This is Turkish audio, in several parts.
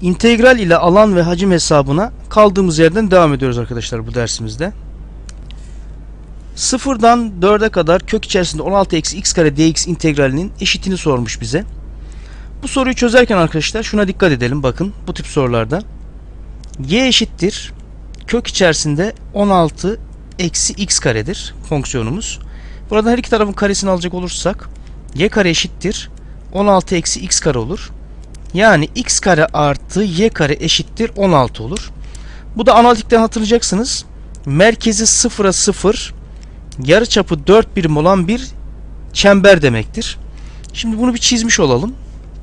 İntegral ile alan ve hacim hesabına kaldığımız yerden devam ediyoruz arkadaşlar bu dersimizde. Sıfırdan 4'e kadar kök içerisinde 16 eksi x kare dx integralinin eşitini sormuş bize. Bu soruyu çözerken arkadaşlar şuna dikkat edelim bakın bu tip sorularda. y eşittir kök içerisinde 16 eksi x karedir fonksiyonumuz. Burada her iki tarafın karesini alacak olursak y kare eşittir 16 eksi x kare olur. Yani x kare artı y kare eşittir 16 olur. Bu da analitikten hatırlayacaksınız. Merkezi sıfıra sıfır, yarıçapı 4 birim olan bir çember demektir. Şimdi bunu bir çizmiş olalım.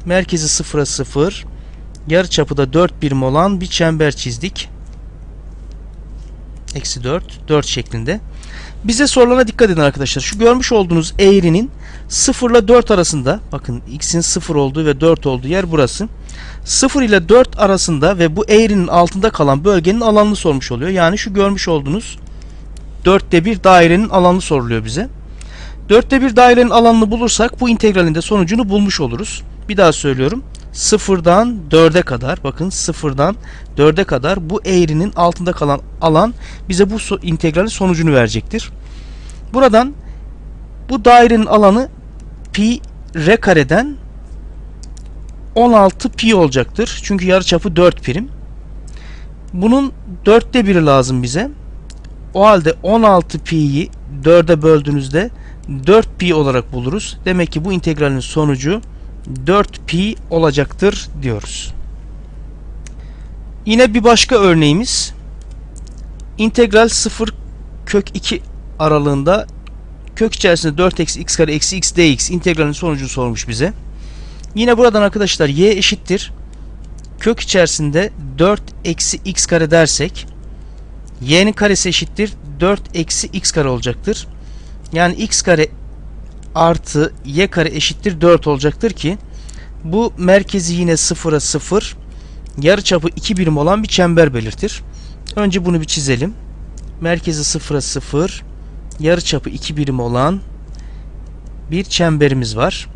Merkezi sıfıra sıfır, yarıçapı da 4 birim olan bir çember çizdik. Eksi 4, 4 şeklinde. Bize sorulana dikkat edin arkadaşlar. Şu görmüş olduğunuz eğrinin 0 ile 4 arasında bakın x'in 0 olduğu ve 4 olduğu yer burası. 0 ile 4 arasında ve bu eğrinin altında kalan bölgenin alanını sormuş oluyor. Yani şu görmüş olduğunuz 4'te 1 dairenin alanı soruluyor bize. 4'te 1 dairenin alanını bulursak bu integralin de sonucunu bulmuş oluruz. Bir daha söylüyorum. 0'dan 4'e kadar bakın 0'dan 4'e kadar bu eğrinin altında kalan alan bize bu integralin sonucunu verecektir. Buradan bu dairenin alanı pi r kareden 16 pi olacaktır. Çünkü yarıçapı 4 prim. Bunun 4'te 1'i lazım bize. O halde 16 pi'yi 4'e böldüğünüzde 4 pi olarak buluruz. Demek ki bu integralin sonucu 4 pi olacaktır diyoruz. Yine bir başka örneğimiz integral 0 kök 2 aralığında kök içerisinde 4 eksi x kare eksi x dx integralin sonucunu sormuş bize. Yine buradan arkadaşlar y eşittir kök içerisinde 4 eksi x kare dersek y'nin karesi eşittir 4 eksi x kare olacaktır. Yani x kare artı y kare eşittir 4 olacaktır ki bu merkezi yine 0'a 0 yarıçapı 2 birim olan bir çember belirtir. Önce bunu bir çizelim. Merkezi 0'a 0 yarıçapı 2 birim olan bir çemberimiz var.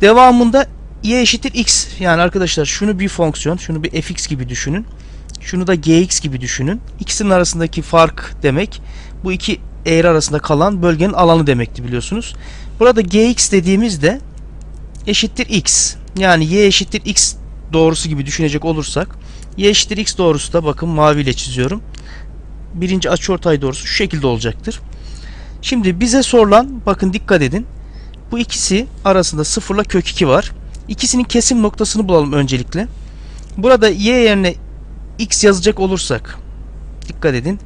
Devamında y eşittir x. Yani arkadaşlar şunu bir fonksiyon, şunu bir fx gibi düşünün. Şunu da gx gibi düşünün. İkisinin arasındaki fark demek bu iki eğri arasında kalan bölgenin alanı demekti biliyorsunuz. Burada gx dediğimizde eşittir x. Yani y eşittir x doğrusu gibi düşünecek olursak y eşittir x doğrusu da bakın maviyle çiziyorum. Birinci açıortay doğrusu şu şekilde olacaktır. Şimdi bize sorulan bakın dikkat edin. Bu ikisi arasında sıfırla kök 2 var. İkisinin kesim noktasını bulalım öncelikle. Burada y yerine x yazacak olursak dikkat edin.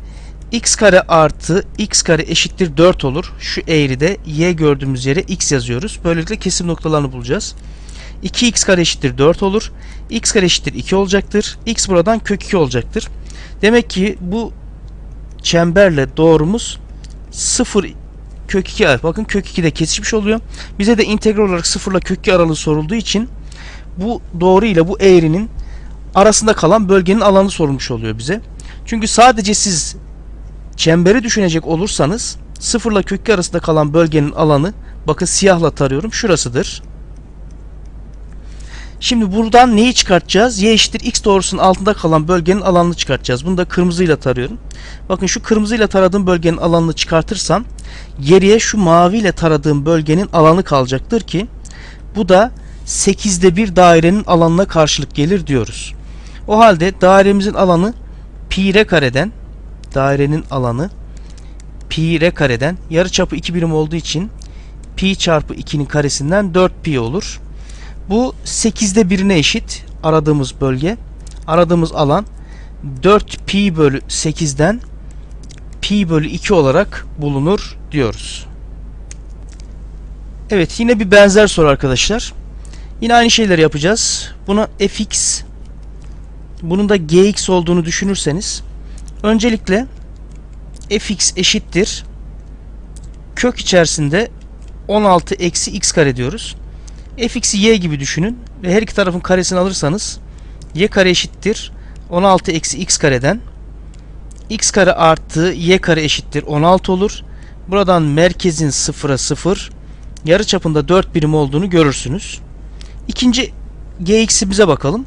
x kare artı x kare eşittir 4 olur. Şu eğride y gördüğümüz yere x yazıyoruz. Böylelikle kesim noktalarını bulacağız. 2x kare eşittir 4 olur. x kare eşittir 2 olacaktır. x buradan kök 2 olacaktır. Demek ki bu çemberle doğrumuz 0 kök 2 bakın kök 2 de kesişmiş oluyor. Bize de integral olarak 0 ile kök 2 aralığı sorulduğu için bu doğru ile bu eğrinin arasında kalan bölgenin alanı sorulmuş oluyor bize. Çünkü sadece siz çemberi düşünecek olursanız 0 ile kök 2 arasında kalan bölgenin alanı bakın siyahla tarıyorum şurasıdır. Şimdi buradan neyi çıkartacağız? Y eşittir x doğrusunun altında kalan bölgenin alanını çıkartacağız. Bunu da kırmızıyla tarıyorum. Bakın şu kırmızıyla taradığım bölgenin alanını çıkartırsam geriye şu maviyle taradığım bölgenin alanı kalacaktır ki bu da 8'de bir dairenin alanına karşılık gelir diyoruz. O halde dairemizin alanı pi r kareden dairenin alanı pi r kareden yarıçapı 2 birim olduğu için pi çarpı 2'nin karesinden 4 pi olur. Bu 8'de 1'ine eşit aradığımız bölge. Aradığımız alan 4 pi bölü 8'den pi bölü 2 olarak bulunur diyoruz. Evet yine bir benzer soru arkadaşlar. Yine aynı şeyleri yapacağız. Buna fx bunun da gx olduğunu düşünürseniz öncelikle fx eşittir kök içerisinde 16 eksi x kare diyoruz. Fx'i y gibi düşünün ve her iki tarafın karesini alırsanız y kare eşittir 16 eksi x kareden x kare artı y kare eşittir 16 olur. Buradan merkezin 0'a 0 yarı çapında 4 birim olduğunu görürsünüz. İkinci gx'i bize bakalım.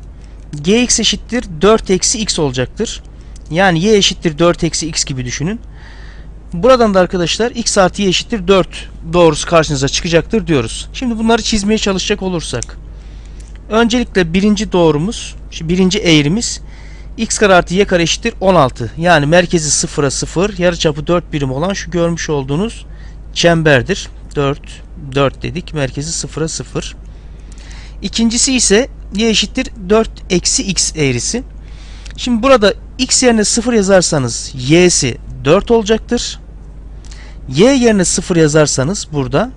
gx eşittir 4 eksi x olacaktır. Yani y eşittir 4 eksi x gibi düşünün. Buradan da arkadaşlar x artı y eşittir 4 doğrusu karşınıza çıkacaktır diyoruz. Şimdi bunları çizmeye çalışacak olursak. Öncelikle birinci doğrumuz, birinci eğrimiz x kare artı y kare eşittir 16. Yani merkezi 0'a 0, yarıçapı 4 birim olan şu görmüş olduğunuz çemberdir. 4, 4 dedik. Merkezi 0'a 0. İkincisi ise y eşittir 4 eksi x eğrisi. Şimdi burada x yerine 0 yazarsanız y'si 4 olacaktır. Y yerine 0 yazarsanız burada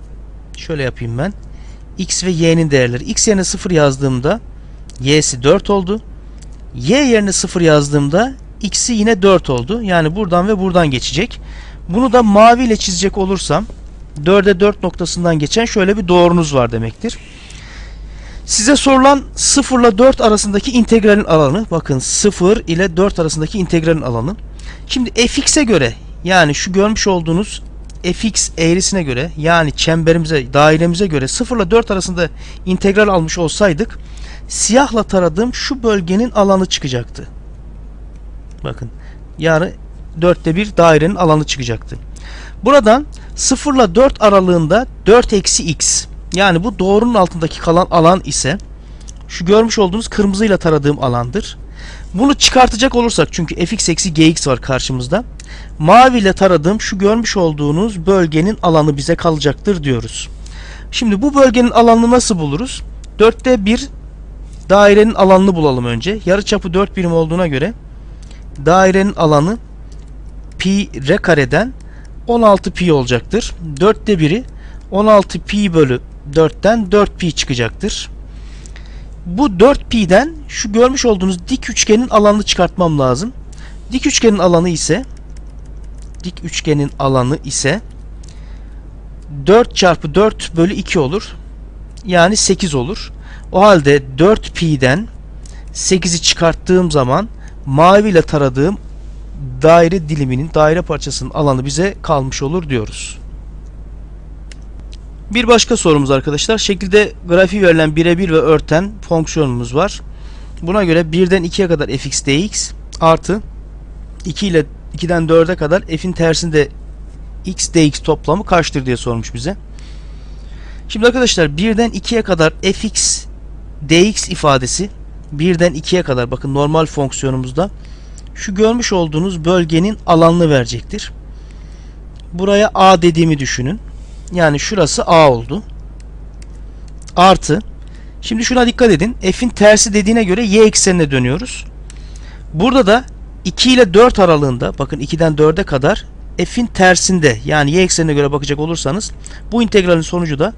şöyle yapayım ben. X ve y'nin değerleri. X yerine 0 yazdığımda y'si 4 oldu. Y yerine 0 yazdığımda x'i yine 4 oldu. Yani buradan ve buradan geçecek. Bunu da mavi ile çizecek olursam 4'e 4 noktasından geçen şöyle bir doğrunuz var demektir. Size sorulan 0 ile 4 arasındaki integralin alanı. Bakın 0 ile 4 arasındaki integralin alanı. Şimdi fx'e göre yani şu görmüş olduğunuz fx eğrisine göre yani çemberimize, dairemize göre 0 ile 4 arasında integral almış olsaydık siyahla taradığım şu bölgenin alanı çıkacaktı. Bakın yani 4'te 1 dairenin alanı çıkacaktı. Buradan 0 ile 4 aralığında 4 eksi x yani bu doğrunun altındaki kalan alan ise şu görmüş olduğunuz kırmızıyla taradığım alandır. Bunu çıkartacak olursak çünkü fx eksi gx var karşımızda. Mavi ile taradığım şu görmüş olduğunuz bölgenin alanı bize kalacaktır diyoruz. Şimdi bu bölgenin alanını nasıl buluruz? 4'te 1 dairenin alanını bulalım önce. Yarıçapı 4 birim olduğuna göre dairenin alanı pi r kareden 16 pi olacaktır. 4'te 1'i 16 pi bölü 4'ten 4 pi çıkacaktır. Bu 4 pi'den şu görmüş olduğunuz dik üçgenin alanını çıkartmam lazım. Dik üçgenin alanı ise dik üçgenin alanı ise 4 çarpı 4 bölü 2 olur. Yani 8 olur. O halde 4 pi'den 8'i çıkarttığım zaman mavi ile taradığım daire diliminin, daire parçasının alanı bize kalmış olur diyoruz. Bir başka sorumuz arkadaşlar. Şekilde grafiği verilen birebir ve örten fonksiyonumuz var. Buna göre 1'den 2'ye kadar fx dx artı 2 ile 2'den 4'e kadar f'in tersinde x dx toplamı kaçtır diye sormuş bize. Şimdi arkadaşlar 1'den 2'ye kadar fx dx ifadesi 1'den 2'ye kadar bakın normal fonksiyonumuzda şu görmüş olduğunuz bölgenin alanını verecektir. Buraya a dediğimi düşünün. Yani şurası A oldu. Artı. Şimdi şuna dikkat edin. F'in tersi dediğine göre y eksenine dönüyoruz. Burada da 2 ile 4 aralığında bakın 2'den 4'e kadar f'in tersinde yani y eksenine göre bakacak olursanız bu integralin sonucu da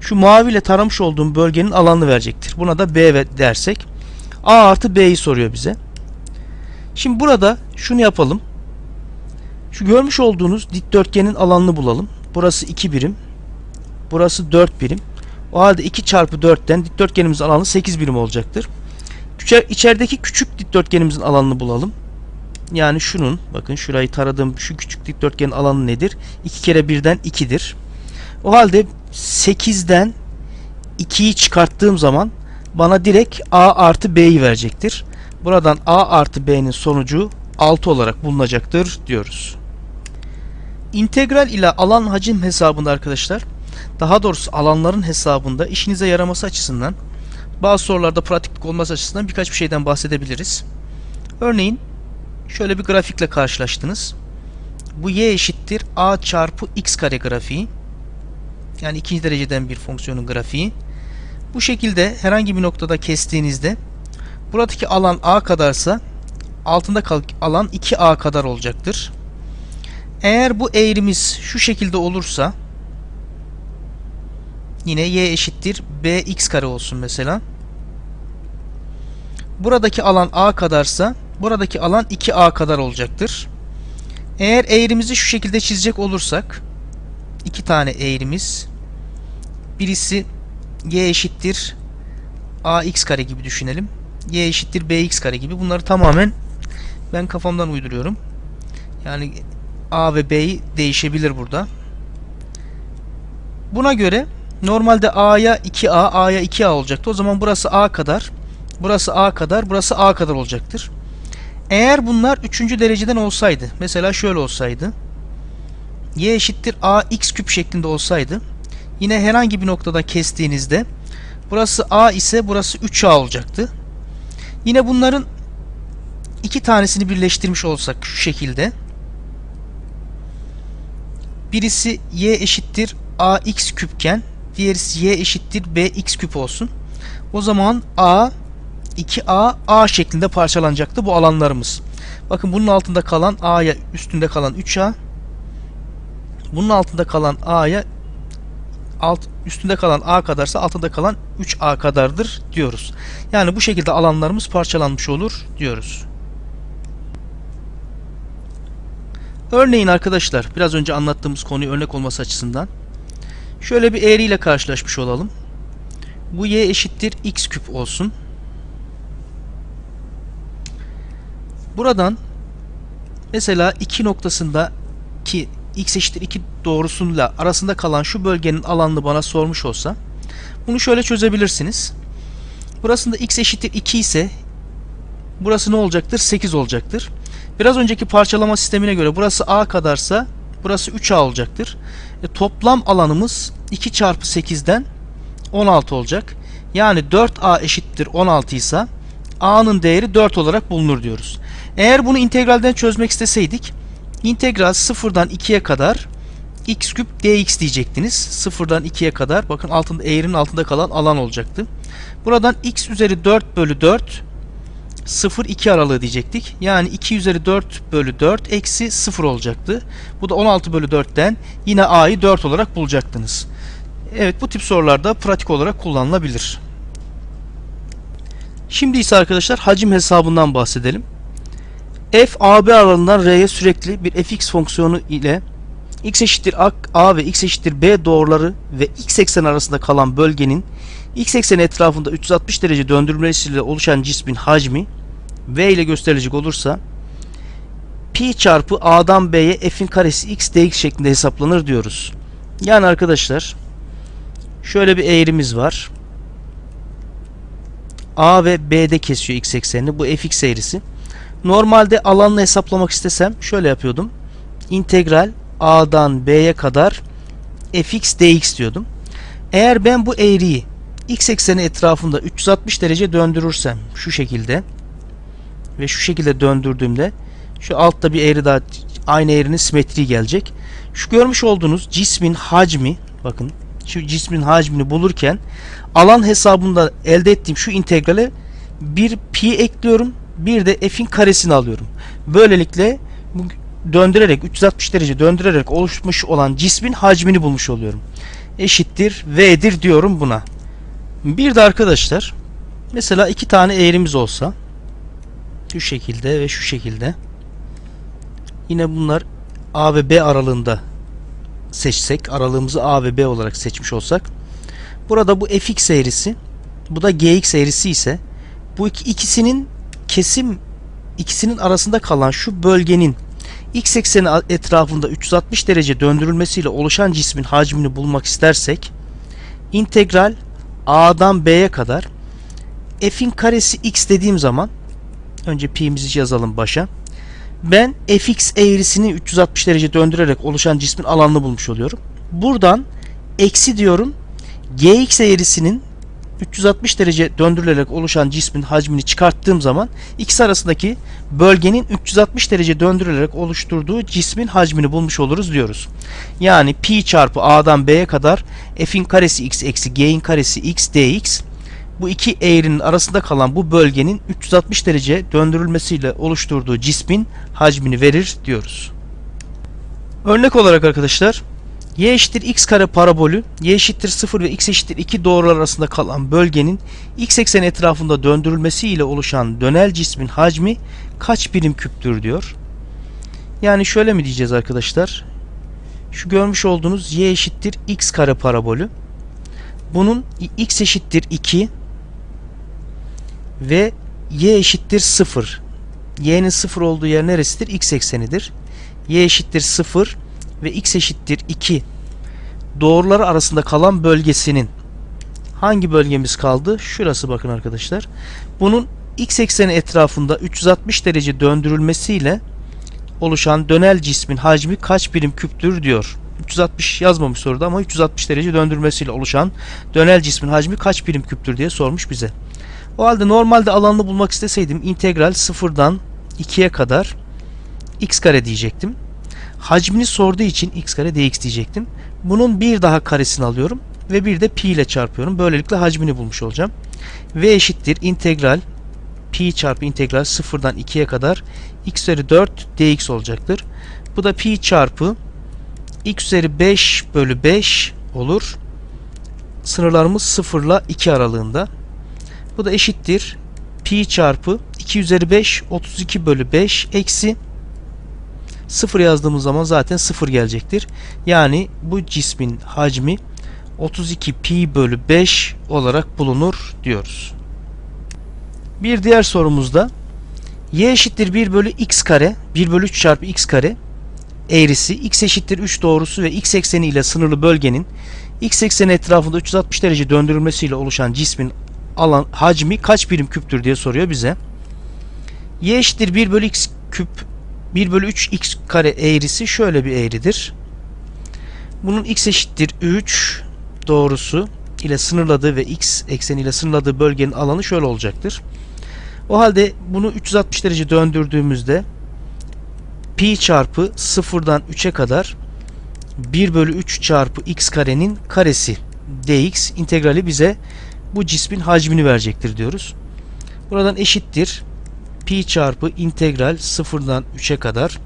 şu mavi ile taramış olduğum bölgenin alanını verecektir. Buna da b dersek a artı b'yi soruyor bize. Şimdi burada şunu yapalım. Şu görmüş olduğunuz dikdörtgenin alanını bulalım. Burası 2 birim. Burası 4 birim. O halde 2 çarpı 4'ten dikdörtgenimizin alanı 8 birim olacaktır. İçerideki küçük dikdörtgenimizin alanını bulalım. Yani şunun bakın şurayı taradığım şu küçük dikdörtgenin alanı nedir? 2 kere 1'den 2'dir. O halde 8'den 2'yi çıkarttığım zaman bana direkt a artı b'yi verecektir. Buradan a artı b'nin sonucu 6 olarak bulunacaktır diyoruz. İntegral ile alan hacim hesabında arkadaşlar daha doğrusu alanların hesabında işinize yaraması açısından bazı sorularda pratiklik olması açısından birkaç bir şeyden bahsedebiliriz. Örneğin şöyle bir grafikle karşılaştınız. Bu y eşittir a çarpı x kare grafiği. Yani ikinci dereceden bir fonksiyonun grafiği. Bu şekilde herhangi bir noktada kestiğinizde buradaki alan a kadarsa altında kalan alan 2a kadar olacaktır. Eğer bu eğrimiz şu şekilde olursa yine y eşittir bx kare olsun mesela. Buradaki alan a kadarsa buradaki alan 2a kadar olacaktır. Eğer eğrimizi şu şekilde çizecek olursak iki tane eğrimiz birisi y eşittir ax kare gibi düşünelim. y eşittir bx kare gibi bunları tamamen ben kafamdan uyduruyorum. Yani A ve B'yi değişebilir burada. Buna göre normalde A'ya 2A, A'ya 2A olacaktı. O zaman burası A kadar. Burası A kadar, burası A kadar olacaktır. Eğer bunlar 3. dereceden olsaydı, mesela şöyle olsaydı. Y eşittir A x küp şeklinde olsaydı. Yine herhangi bir noktada kestiğinizde burası A ise burası 3A olacaktı. Yine bunların iki tanesini birleştirmiş olsak şu şekilde. Birisi y eşittir ax küpken diğerisi y eşittir bx küp olsun. O zaman a 2a a şeklinde parçalanacaktı bu alanlarımız. Bakın bunun altında kalan a'ya üstünde kalan 3a bunun altında kalan a'ya alt üstünde kalan a kadarsa altında kalan 3a kadardır diyoruz. Yani bu şekilde alanlarımız parçalanmış olur diyoruz. Örneğin arkadaşlar biraz önce anlattığımız konuyu örnek olması açısından şöyle bir eğriyle karşılaşmış olalım. Bu y eşittir x küp olsun. Buradan mesela iki noktasında ki x eşittir 2 doğrusuyla arasında kalan şu bölgenin alanını bana sormuş olsa bunu şöyle çözebilirsiniz. Burasında x eşittir 2 ise burası ne olacaktır? 8 olacaktır. Biraz önceki parçalama sistemine göre burası a kadarsa burası 3a olacaktır. E, toplam alanımız 2 çarpı 8'den 16 olacak. Yani 4a eşittir 16 ise a'nın değeri 4 olarak bulunur diyoruz. Eğer bunu integralden çözmek isteseydik integral 0'dan 2'ye kadar x küp dx diyecektiniz. 0'dan 2'ye kadar bakın altında eğrinin altında kalan alan olacaktı. Buradan x üzeri 4 bölü 4 0-2 aralığı diyecektik. Yani 2 üzeri 4 bölü 4 eksi 0 olacaktı. Bu da 16 bölü 4'ten yine a'yı 4 olarak bulacaktınız. Evet bu tip sorularda pratik olarak kullanılabilir. Şimdi ise arkadaşlar hacim hesabından bahsedelim. f AB aralığından R'ye sürekli bir fx fonksiyonu ile x eşittir a, ve x eşittir b doğruları ve x ekseni arasında kalan bölgenin x ekseni etrafında 360 derece döndürülmesiyle oluşan cismin hacmi v ile gösterilecek olursa pi çarpı a'dan b'ye f'in karesi x dx şeklinde hesaplanır diyoruz. Yani arkadaşlar şöyle bir eğrimiz var. A ve B'de kesiyor x eksenini. Bu fx eğrisi. Normalde alanını hesaplamak istesem şöyle yapıyordum. İntegral A'dan B'ye kadar fx dx diyordum. Eğer ben bu eğriyi x ekseni etrafında 360 derece döndürürsem şu şekilde ve şu şekilde döndürdüğümde şu altta bir eğri daha aynı eğrinin simetri gelecek. Şu görmüş olduğunuz cismin hacmi bakın şu cismin hacmini bulurken alan hesabında elde ettiğim şu integrale bir pi ekliyorum. Bir de f'in karesini alıyorum. Böylelikle bu döndürerek 360 derece döndürerek oluşmuş olan cismin hacmini bulmuş oluyorum. Eşittir v'dir diyorum buna. Bir de arkadaşlar mesela iki tane eğrimiz olsa şu şekilde ve şu şekilde yine bunlar A ve B aralığında seçsek aralığımızı A ve B olarak seçmiş olsak burada bu fx eğrisi bu da gx eğrisi ise bu iki, ikisinin kesim ikisinin arasında kalan şu bölgenin x ekseni etrafında 360 derece döndürülmesiyle oluşan cismin hacmini bulmak istersek integral a'dan b'ye kadar f'in karesi x dediğim zaman önce pi'mizi yazalım başa ben fx eğrisini 360 derece döndürerek oluşan cismin alanını bulmuş oluyorum. Buradan eksi diyorum gx eğrisinin 360 derece döndürülerek oluşan cismin hacmini çıkarttığım zaman ikisi arasındaki bölgenin 360 derece döndürülerek oluşturduğu cismin hacmini bulmuş oluruz diyoruz. Yani pi çarpı a'dan b'ye kadar f'in karesi x eksi g'in karesi x dx bu iki eğrinin arasında kalan bu bölgenin 360 derece döndürülmesiyle oluşturduğu cismin hacmini verir diyoruz. Örnek olarak arkadaşlar y eşittir x kare parabolü y eşittir 0 ve x eşittir 2 doğrular arasında kalan bölgenin x ekseni etrafında döndürülmesi ile oluşan dönel cismin hacmi kaç birim küptür diyor. Yani şöyle mi diyeceğiz arkadaşlar? Şu görmüş olduğunuz y eşittir x kare parabolü. Bunun x eşittir 2 ve y eşittir 0. y'nin 0 olduğu yer neresidir? x eksenidir. y eşittir 0 ve x eşittir 2 doğruları arasında kalan bölgesinin hangi bölgemiz kaldı? Şurası bakın arkadaşlar. Bunun x ekseni etrafında 360 derece döndürülmesiyle oluşan dönel cismin hacmi kaç birim küptür diyor. 360 yazmamış soruda ama 360 derece döndürmesiyle oluşan dönel cismin hacmi kaç birim küptür diye sormuş bize. O halde normalde alanını bulmak isteseydim integral sıfırdan 2'ye kadar x kare diyecektim. Hacmini sorduğu için x kare dx diyecektim. Bunun bir daha karesini alıyorum ve bir de pi ile çarpıyorum. Böylelikle hacmini bulmuş olacağım. v eşittir integral pi çarpı integral sıfırdan 2'ye kadar x üzeri 4 dx olacaktır. Bu da pi çarpı x üzeri 5 bölü 5 olur. Sınırlarımız 0 ile 2 aralığında. Bu da eşittir. Pi çarpı 2 üzeri 5 32 bölü 5 eksi 0 yazdığımız zaman zaten 0 gelecektir. Yani bu cismin hacmi 32 pi bölü 5 olarak bulunur diyoruz. Bir diğer sorumuzda y eşittir 1 bölü x kare 1 bölü 3 çarpı x kare eğrisi x eşittir 3 doğrusu ve x ekseni ile sınırlı bölgenin x ekseni etrafında 360 derece döndürülmesiyle oluşan cismin alan hacmi kaç birim küptür diye soruyor bize. y eşittir 1 bölü x küp 1 bölü 3 x kare eğrisi şöyle bir eğridir. Bunun x eşittir 3 doğrusu ile sınırladığı ve x ekseni ile sınırladığı bölgenin alanı şöyle olacaktır. O halde bunu 360 derece döndürdüğümüzde pi çarpı 0'dan 3'e kadar 1 bölü 3 çarpı x karenin karesi dx integrali bize bu cismin hacmini verecektir diyoruz. Buradan eşittir pi çarpı integral 0'dan 3'e kadar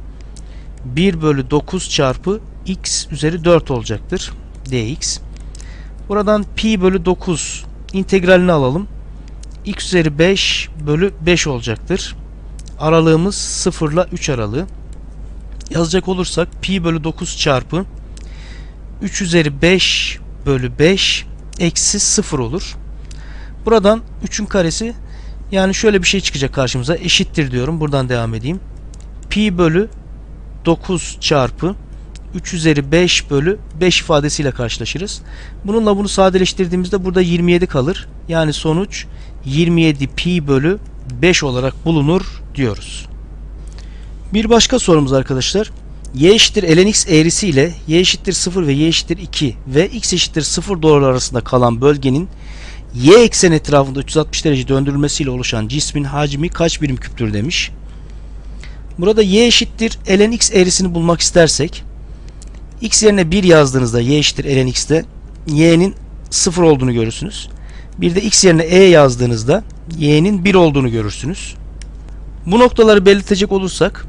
1 bölü 9 çarpı x üzeri 4 olacaktır dx. Buradan pi bölü 9 integralini alalım. x üzeri 5 bölü 5 olacaktır. Aralığımız 0 ile 3 aralığı. Yazacak olursak pi bölü 9 çarpı 3 üzeri 5 bölü 5 eksi 0 olur. Buradan 3'ün karesi yani şöyle bir şey çıkacak karşımıza. Eşittir diyorum. Buradan devam edeyim. Pi bölü 9 çarpı 3 üzeri 5 bölü 5 ifadesiyle karşılaşırız. Bununla bunu sadeleştirdiğimizde burada 27 kalır. Yani sonuç 27 pi bölü 5 olarak bulunur diyoruz. Bir başka sorumuz arkadaşlar. y eşittir ln x eğrisi ile y eşittir 0 ve y eşittir 2 ve x eşittir 0 doğruları arasında kalan bölgenin y eksen etrafında 360 derece döndürülmesiyle oluşan cismin hacmi kaç birim küptür demiş. Burada y eşittir ln x eğrisini bulmak istersek x yerine 1 yazdığınızda y eşittir ln x'te y'nin 0 olduğunu görürsünüz. Bir de x yerine e yazdığınızda y'nin 1 olduğunu görürsünüz. Bu noktaları belirtecek olursak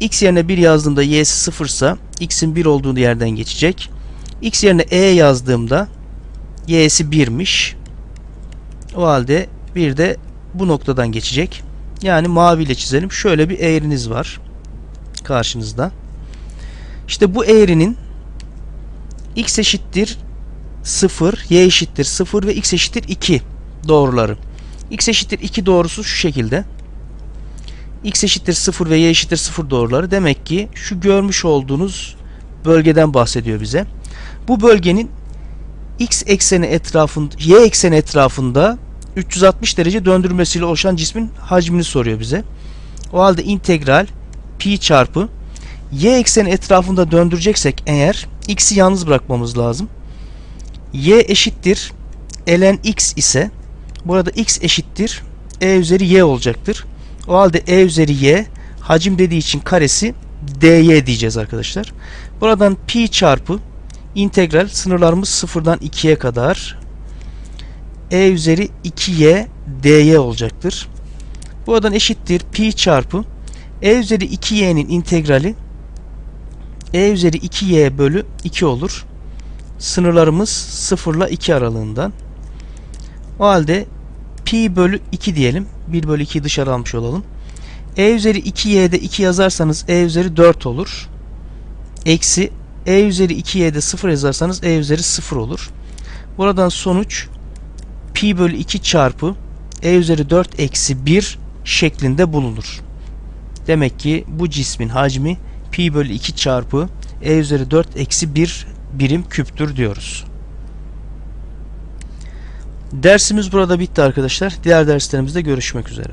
x yerine 1 yazdığımda y'si 0 ise x'in 1 olduğu yerden geçecek. x yerine e yazdığımda y'si 1'miş. O halde bir de bu noktadan geçecek. Yani maviyle çizelim. Şöyle bir eğriniz var karşınızda. İşte bu eğrinin x eşittir 0, y eşittir 0 ve x eşittir 2 doğruları. x eşittir 2 doğrusu şu şekilde. x eşittir 0 ve y eşittir 0 doğruları demek ki şu görmüş olduğunuz bölgeden bahsediyor bize. Bu bölgenin x ekseni etrafında y ekseni etrafında 360 derece döndürmesiyle oluşan cismin hacmini soruyor bize. O halde integral pi çarpı y ekseni etrafında döndüreceksek eğer x'i yalnız bırakmamız lazım. y eşittir ln x ise burada x eşittir e üzeri y olacaktır. O halde e üzeri y hacim dediği için karesi dy diyeceğiz arkadaşlar. Buradan pi çarpı integral sınırlarımız sıfırdan 2'ye kadar e üzeri 2y dy olacaktır. Buradan eşittir pi çarpı e üzeri 2y'nin integrali e üzeri 2y bölü 2 olur. Sınırlarımız 0 ile 2 aralığından. O halde pi bölü 2 diyelim. 1 bölü 2'yi dışarı almış olalım. e üzeri 2y'de 2 yazarsanız e üzeri 4 olur. Eksi e üzeri 2y'de 0 yazarsanız e üzeri 0 olur. Buradan sonuç pi bölü 2 çarpı e üzeri 4 eksi 1 şeklinde bulunur. Demek ki bu cismin hacmi pi bölü 2 çarpı e üzeri 4 eksi 1 birim küptür diyoruz. Dersimiz burada bitti arkadaşlar. Diğer derslerimizde görüşmek üzere.